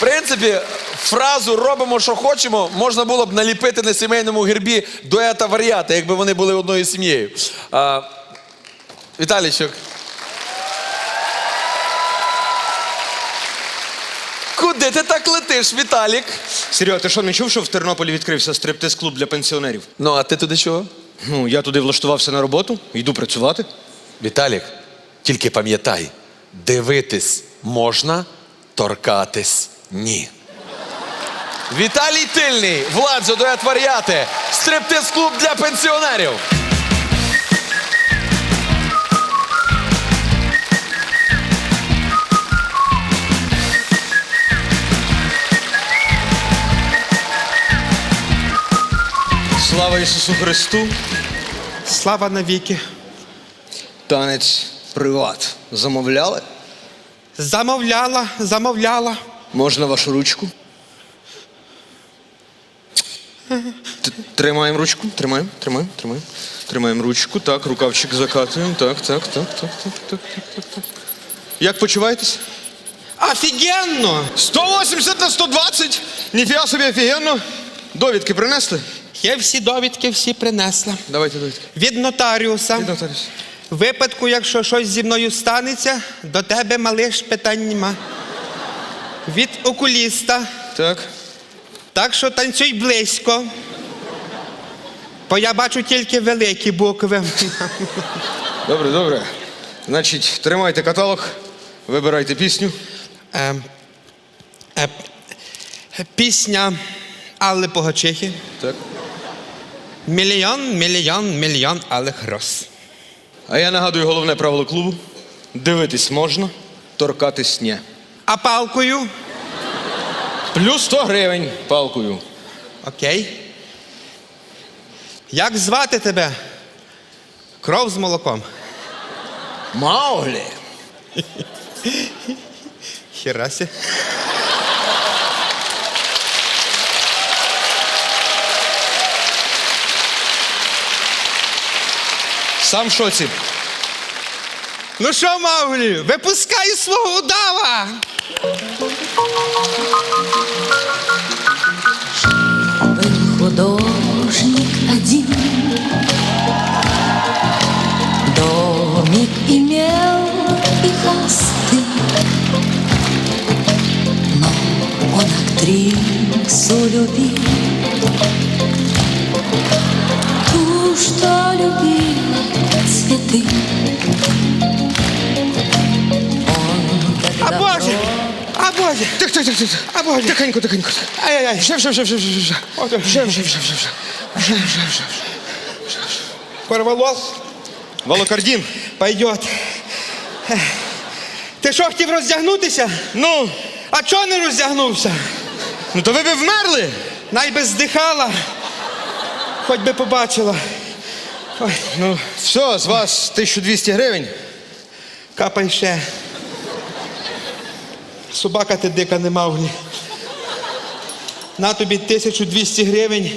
В принципі, фразу робимо, що хочемо, можна було б наліпити на сімейному гербі дуета варіата, якби вони були одною сім'єю. А, Віталійчик. Куди ти так летиш, Віталік? Серега, ти що не чув, що в Тернополі відкрився стриптиз-клуб для пенсіонерів? Ну, а ти туди чого? Ну, я туди влаштувався на роботу, йду працювати. Віталік, тільки пам'ятай, дивитись можна, торкатись ні. Віталій Тильний, Владзо дует варіати, стриптиз-клуб для пенсіонерів. Слава Ісусу Христу! Слава навіки. Танець приват. Замовляли? Замовляла, замовляла. Можна вашу ручку? Т- Тримаємо ручку, тримаємо, тримаємо, тримаємо. Тримаємо ручку, так, рукавчик закатуємо. Так, так, так, так, так, так, так, так, так. Як почуваєтесь? Офігенно! 180 на 120! Ніфіга собі офігенно! Довідки принесли? Я всі довідки всі принесла. Давайте довідки. Від нотаріуса. Від нотаріуса. В випадку, якщо щось зі мною станеться, до тебе малиш питань нема. Від окуліста. Так. Так що танцюй близько. Бо я бачу тільки великі букви. Добре, добре. Значить, тримайте каталог, вибирайте пісню. Е, е, пісня Алли Погачихи. Так. Мільйон, мільйон, мільйон алих роз. А я нагадую головне правило клубу: дивитись можна, торкатись ні. А палкою? Плюс 100 гривень палкою. Окей. Як звати тебе? Кров з молоком. Мауглі. Херасі. Сам в шоці. Ну що, Мауглі, випускай свого удава! Был художник один. Домик имел и хосты. Но он актрису любил. Ту, что любила цветы Боже! Тих, тих, тих, тих. А Боже! Тихенько, тихенько. Ай-яй-яй! Вже, вже, вже, вже, вже, вже. Ото. Вже, вже, вже, вже, вже. Вже, вже, вже. Порвалось? Волокардін. Пойдет. Ти що, хотів роздягнутися? Ну, А чого не роздягнувся? ну то ви б вмерли. Най би здихала, хоч би побачила. Ой, Ну, все, з вас 1200 гривень. капай ще. Собака ти дика не мавлі. На тобі 1200 гривень.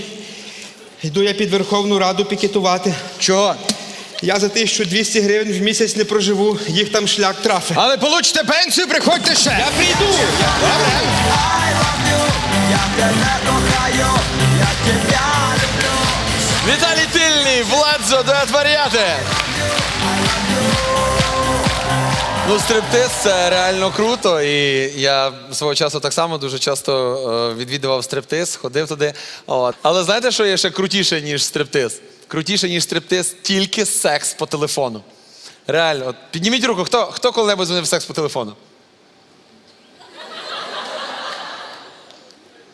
Йду я під Верховну Раду пікетувати. Чого? Я за 1200 гривень в місяць не проживу, їх там шлях трафить. Але получите пенсію, приходьте ще. Я прийду! Віталій Тильний, Владзо дует варіати. Ну, стриптиз це реально круто. І я свого часу так само дуже часто е, відвідував стриптиз, ходив туди. От. Але знаєте, що є ще крутіше, ніж стриптиз? Крутіше, ніж стриптиз, тільки секс по телефону. Реально, от підніміть руку, хто, хто коли-небудь дзвонив секс по телефону?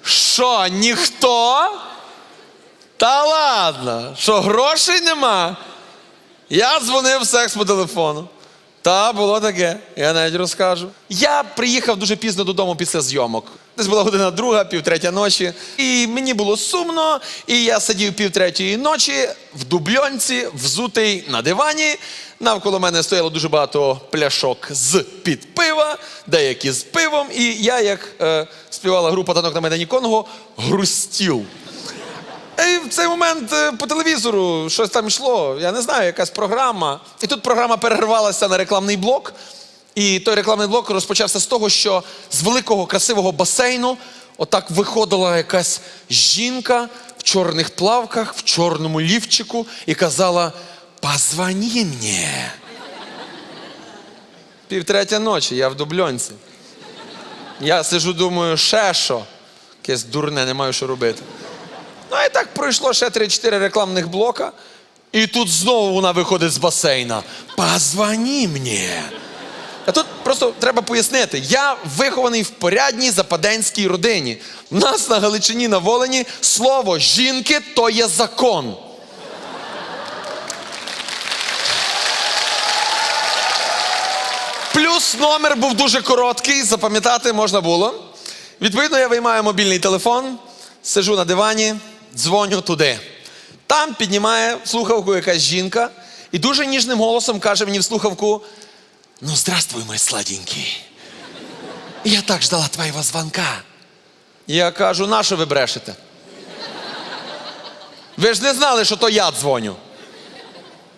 Що, ніхто? Та ладно, що грошей нема? Я дзвонив секс по телефону. Та було таке, я навіть розкажу. Я приїхав дуже пізно додому після зйомок. Десь була година друга, півтретя ночі. І мені було сумно, і я сидів півтретьої ночі в дубльонці, взутий на дивані. Навколо мене стояло дуже багато пляшок з під пива, деякі з пивом. І я, як е, співала група танок на Майдані Конго, грустів. І в цей момент е, по телевізору щось там йшло, я не знаю, якась програма. І тут програма перервалася на рекламний блок. І той рекламний блок розпочався з того, що з великого красивого басейну отак виходила якась жінка в чорних плавках, в чорному лівчику і казала: Позвони мені. Півтретя ночі, я в дубльонці. Я сижу, думаю, ще що? Якесь дурне, не маю що робити. Ну і так пройшло ще 3-4 рекламних блока. І тут знову вона виходить з басейна. Позвони мені. А тут просто треба пояснити: я вихований в порядній западенській родині. У нас на Галичині на Волині слово жінки то є закон. Плюс номер був дуже короткий, запам'ятати можна було. Відповідно, я виймаю мобільний телефон, сижу на дивані, дзвоню туди. Там піднімає слухавку якась жінка і дуже ніжним голосом каже мені в слухавку: Ну, здравствуй, мой сладенький. Я так ждала твоего звонка. Я кажу, на що ви брешете? Ви ж не знали, що то я дзвоню.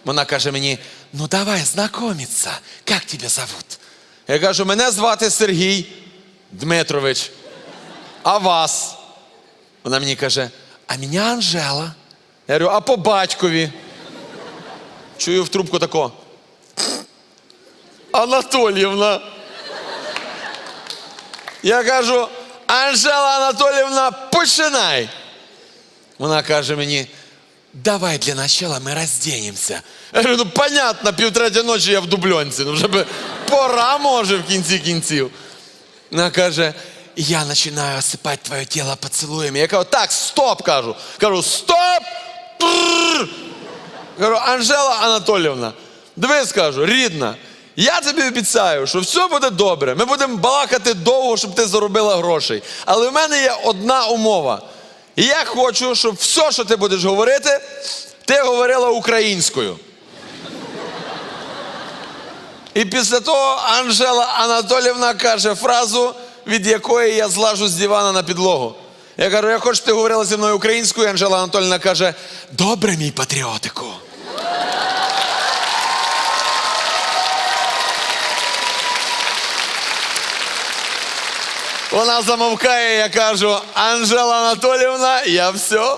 Вона каже мені: ну давай знайомитися, як тебе зовут? Я кажу, мене звати Сергій Дмитрович. А вас? Вона мені каже, а мене Анжела. Я говорю, а по батькові? Чую в трубку тако. Анатоліївна. Я кажу, Анжела Анатоліївна, починай. Вона каже мені, давай для начала ми розденемося. Я говорю, ну понятно, півтретя ночі я в дубльонці. Ну вже би пора може в кінці кінців. Вона каже, я починаю осипати твоє тіло поцілуями. Я кажу, так, стоп, кажу. Кажу, стоп! Кажу, Анжела Анатолівна, дивись, кажу, рідна, я тобі обіцяю, що все буде добре. Ми будемо балакати довго, щоб ти заробила грошей. Але в мене є одна умова. Я хочу, щоб все, що ти будеш говорити, ти говорила українською. І після того Анжела Анатолівна каже фразу, від якої я злажу з дивана на підлогу. Я кажу, я хочу, ти говорила зі мною українською. Анжела Анатолівна каже: Добре, мій патріотику. Вона замовкає, я кажу, Анжела Анатолівна, я все.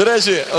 До речі,